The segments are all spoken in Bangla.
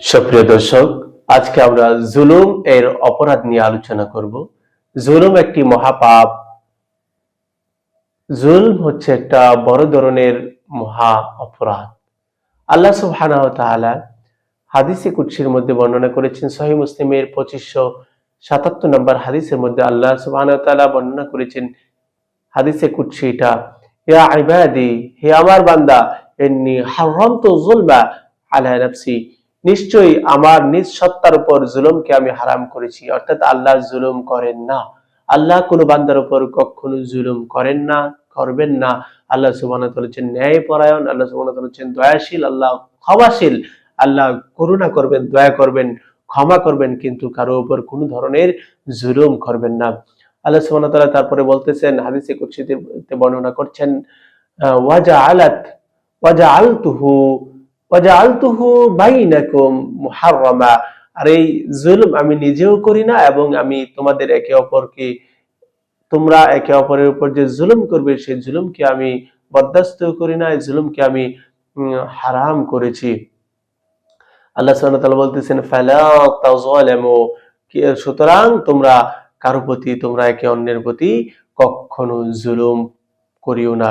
সুপ্রিয় দর্শক, আজকে আমরা জুলুম এর অপরাধ নিয়ে আলোচনা করব। জুলুম একটি মহাপাপ। জুলম হচ্ছে একটা বড় ধরনের মহা অপরাধ। আল্লাহ সুবহানাহু তাআলা হাদিসে কুদসির মধ্যে বর্ণনা করেছেন, সহিহ মুসলিমের পঁচিশশো সাতাত্তর নম্বর হাদিসের মধ্যে আল্লাহ সুবহানাহু তাআলা বর্ণনা করেছেন হাদিসে কুদসি এটা ইয়া ইবাদি, হে আমার বান্দা, ইন্নী হারামতু যুলমা আলা নাফসি। নিশ্চয়ই আমার নিজ সত্তার উপর জুলুমকে আমি হারাম করেছি। অর্থাৎ আল্লাহ জুলুম করেন না। আল্লাহ কোনো বান্দার উপর কখনো জুলুম করেন না করবেন না। আল্লাহ তাআলা হচ্ছেন ন্যায়পরায়ণ আল্লাহ সুবহানাহু হচ্ছেন দয়াশীল আল্লাহ ক্ষমাশীল। আল্লাহ করুণা করবেন দয়া করবেন ক্ষমা করবেন কিন্তু কারও উপর কোনো ধরনের জুলুম করবেন না। আল্লাহ ওয়া তারপরে বলতেছেন হাদিসে কুদসিতে বর্ণনা করছেন ওয়াজা আহ, ওয়াজআলাত ওয়াজআলতুহু আর এই জুলুম আমি নিজেও করি না এবং আমি তোমাদের একে অপরকে, তোমরা একে অপরের উপর যে জুলুম করবে, সেই জুলুমকে আমি বরদাস্ত করি না, এই জুলুমকে আমি হারাম করেছি। আল্লাহ বলতেছেন সুতরাং তোমরা কারও প্রতি, তোমরা একে অন্যের প্রতি কখনো জুলুম করিও না।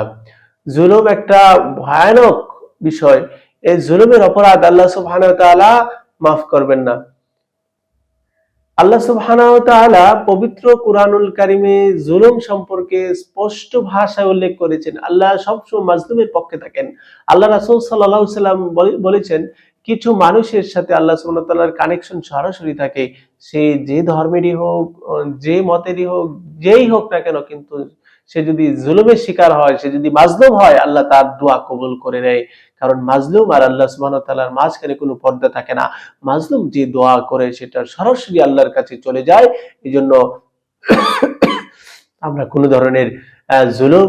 জুলুম একটা ভয়ানক বিষয়। এই জুলুমের অপরাধ আল্লাহ সুবহানাহু ওয়া তাআলা মাফ করবেন না। আল্লাহ সুবহানাহু ওয়া পবিত্র কুরআনুল কারিমে জুলুম সম্পর্কে স্পষ্ট ভাষায় উল্লেখ করেছেন। আল্লাহ সবসময় মাজলুমের পক্ষে থাকেন। আল্লাহ রাসূল আলাইহি সাল্লাম বলে- বলেছেন, কিছু মানুষের সাথে আল্লাহ ওয়া কানেকশন সরাসরি থাকে। সে যে ধর্মেরই হোক, যে মতেরই হোক, যেই হোক না কেন কিন্তু সে যদি জুলুমের শিকার হয়, সে যদি মাজলুম হয়, আল্লাহ তার দোয়া কবুল করে নেয়। কারণ মাজলুম আর আল্লাহ সুবহানাহু ওয়া মাঝখানে কোনো পর্দা থাকে না। মাজলুম যে দোয়া করে সেটা সরাসরি আল্লাহর কাছে চলে যায়। এই জন্য আমরা কোনো ধরনের জুলুম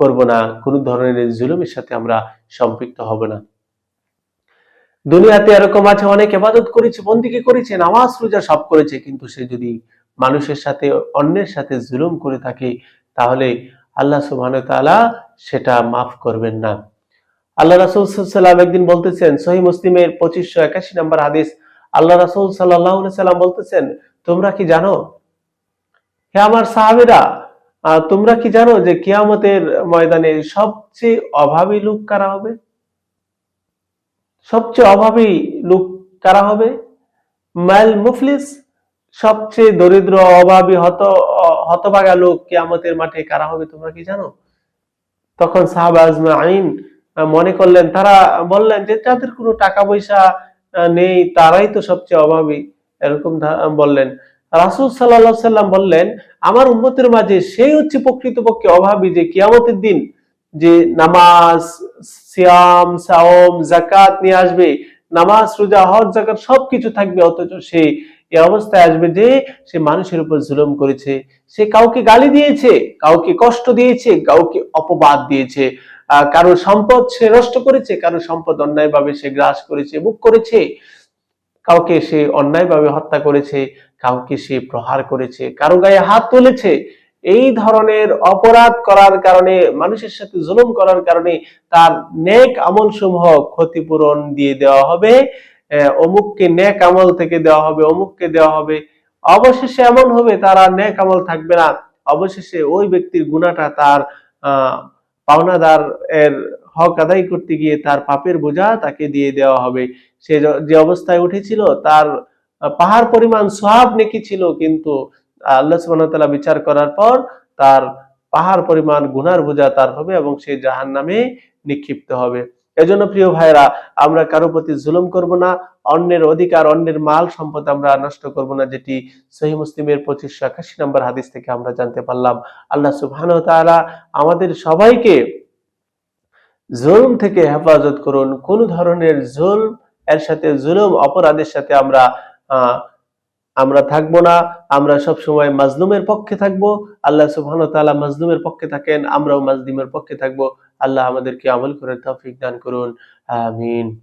করব না। কোনো ধরনের জুলুমের সাথে আমরা সম্পৃক্ত হব না। দুনিয়াতে এরকম আছে, অনেক এবাদত করেছে বন্দিকে করেছে, নামাজ, রোজা সব করেছে। কিন্তু সে যদি মানুষের সাথে, অন্যের সাথে জুলুম করে থাকে তাহলে আল্লাহ সুবহানাহু ওয়া তাআলা সেটা মাফ করবেন না। আল্লাহ রাসূল সাল্লাম একদিন বলতেছেন, সহিহ মুসলিমের 2581 নম্বর হাদিস, আল্লাহ রাসূল আলাইহি সাল্লাম বলতেছেন, তোমরা কি জানো? হে আমার সাহাবীরা তোমরা কি জানো যে কিয়ামতের ময়দানে সবচেয়ে অভাবী লোক কারা হবে? সবচেয়ে অভাবী লোক কারা হবে? মাইল মুফলিস সবচেয়ে দরিদ্র অভাবী হত হতভাগা লোক কিয়ামতের মাঠে কারা হবে তোমরা কি জানো? তখন আহ, মনে করলেন তারা বললেন যে যাদের কোনো টাকা পয়সা নেই তারাই তো সবচেয়ে অভাবী এরকম বললেন। রাসূল সাল্লাম বললেন আমার উম্মতের মাঝে সেই হচ্ছে প্রকৃতপক্ষে অভাবী যে কিয়ামতের দিন যে নামাজ সিয়াম সাওম জাকাত নিয়ে আসবে নামাজ, রোজা, হজ, যাকাত সবকিছু থাকবে, অথচ সে এই অবস্থায় আসবে যে সে মানুষের উপর জুলুম করেছে। সে কাউকে গালি দিয়েছে, কাউকে কষ্ট দিয়েছে, কাউকে অপবাদ দিয়েছে। কারোর সম্পদ সে নষ্ট করেছে কারও সম্পদ অন্যায়ভাবে সে গ্রাস করেছে বুক করেছে। কাউকে সে অন্যায়ভাবে হত্যা করেছে, কাউকে সে প্রহার করেছে, কারও গায়ে হাত তুলেছে। এই ধরনের অপরাধ করার কারণে, মানুষের সাথে জুলুম করার কারণে তার নেক আমল সমূহ ক্ষতিপূরণ দিয়ে দেওয়া হবে। অমুককে নেক আমল থেকে দেওয়া হবে, অমুককে দেওয়া হবে। অবশেষে এমন হবে, তার নেক আমল থাকবে না। অবশেষে ওই ব্যক্তির গুণাটা তার পাওনাদার এর হক আদায় করতে গিয়ে তার পাপের বোঝা তাকে দিয়ে দেওয়া হবে। সে যে অবস্থায় উঠেছিল, তার পাহাড় পরিমাণ সওয়াব নেকি ছিল, কিন্তু আল্লাহ তাআলা বিচার করার পর তার পাহাড় পরিমাণ গুনার বোঝা তার হবে এবং সে জাহান্নামে নিক্ষিপ্ত হবে। এজন্য প্রিয় ভাইরা আমরা কারও প্রতি জুলুম করব না অন্যের অধিকার অন্যের মাল সম্পদ আমরা নষ্ট করব না যেটি সহি মুসলিমের পঁচিশশো একাশি নম্বর হাদিস থেকে আমরা জানতে পারলাম। আল্লাহ সুবহানাহু ওয়া আমাদের সবাইকে জুলুম থেকে হেফাজত করুন। কোন ধরনের জুলম এর সাথে জুলুম অপরাধের সাথে আমরা আহ, আমরা থাকব না, আমরা সব সময় মাজলুমের পক্ষে থাকব, আল্লাহ সুবহান তালা মাজলুমের পক্ষে থাকেন, আমরাও মাজলুমের পক্ষে থাকব, আল্লাহ আমাদেরকে আমল করে তৌফিক দান করুন, আমিন।